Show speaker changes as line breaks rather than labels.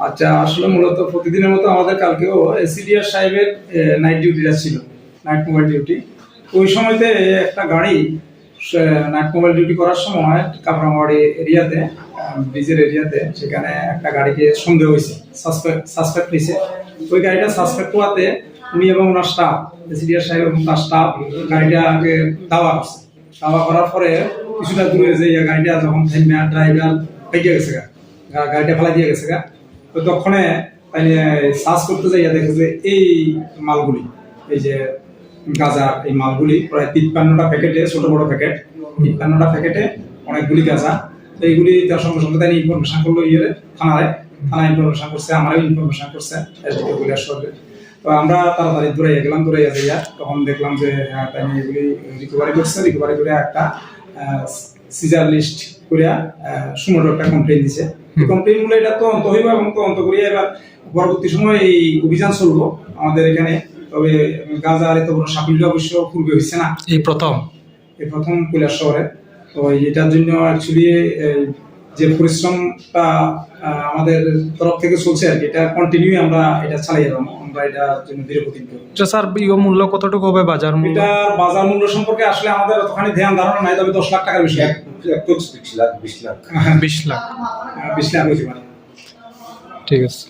আচ্ছা আসলে মূলত প্রতিদিনের মতো আমাদের কালকেও এসিডিআর সাহেবের নাইট ডিউটিটা ছিল নাইট মোবাইল ডিউটি ওই সময়তে একটা গাড়ি নাইট মোবাইল ডিউটি করার সময় কাপড়ামারি এরিয়াতে, ব্রিজের এরিয়াতে, সেখানে একটা গাড়িকে সন্দেহ হয়েছে সাসপেক্ট সাসপেক্ট হয়েছে। ওই গাড়িটা সাসপেক্ট হওয়াতে উনি এবং ওনার স্টাফ এসিডিআর সাহেব এবং তার স্টাফ গাড়িটাকে দাওয়া করছে। দাওয়া করার পরে কিছুটা দূরে যে গাড়িটা যখন ড্রাইভার পেকে গেছে গা- গাড়িটা ফেলা দিয়ে গেছে গা। তো তখনে সার্চ করতে যাইয়া দেখে যে এই মালগুলি, এই যে গাঁজা, এই মালগুলি প্রায় তিপ্পান্নটা প্যাকেটে, ছোট বড় প্যাকেট, তিপ্পান্নটা প্যাকেটে অনেকগুলি গাঁজা। এইগুলি তার সঙ্গে সঙ্গে তাই ইনফরমেশন করল ইয়ে থানায়। থানা ইনফরমেশন করছে, আমারও ইনফরমেশন করছে তো আমরা তাড়াতাড়ি দৌড়াইয়া গেলাম দৌড়াইয়া যাইয়া তখন দেখলাম যে হ্যাঁ তাই এগুলি রিকভারি করছে। রিকভারি করে একটা সিজার লিস্ট করিয়া সুমোটো একটা কমপ্লেন দিছে। কমপ্লেনগুলো এটা তদন্ত হইব এবং তদন্ত করিয়া এবার পরবর্তী সময় এই অভিযান চলবো আমাদের এখানে। তবে গাজার এত বড় সাফল্য অবশ্য পূর্বে হয়েছে না।
এই প্রথম?
এই প্রথম কৈলাস শহরে তো এটার জন্য অ্যাকচুয়ালি যে পরিশ্রমটা আমাদের তরফ থেকে চলছে আর কি এটা কন্টিনিউ আমরা এটা চালিয়ে যাব আমরা এটা জন্য দীর্ঘদিন তো
এটা স্যার ইও মূল্য কতটুকু হবে বাজার মূল্য?
এটা বাজার মূল্য সম্পর্কে আসলে আমাদের অতখানি ধ্যান ধারণা নাই তবে দশ লাখ টাকার বেশি।
বিশ লাখ বিশ লাখ।
বিশ লাখ।
বিশ লাখ মানে
ঠিক আছে।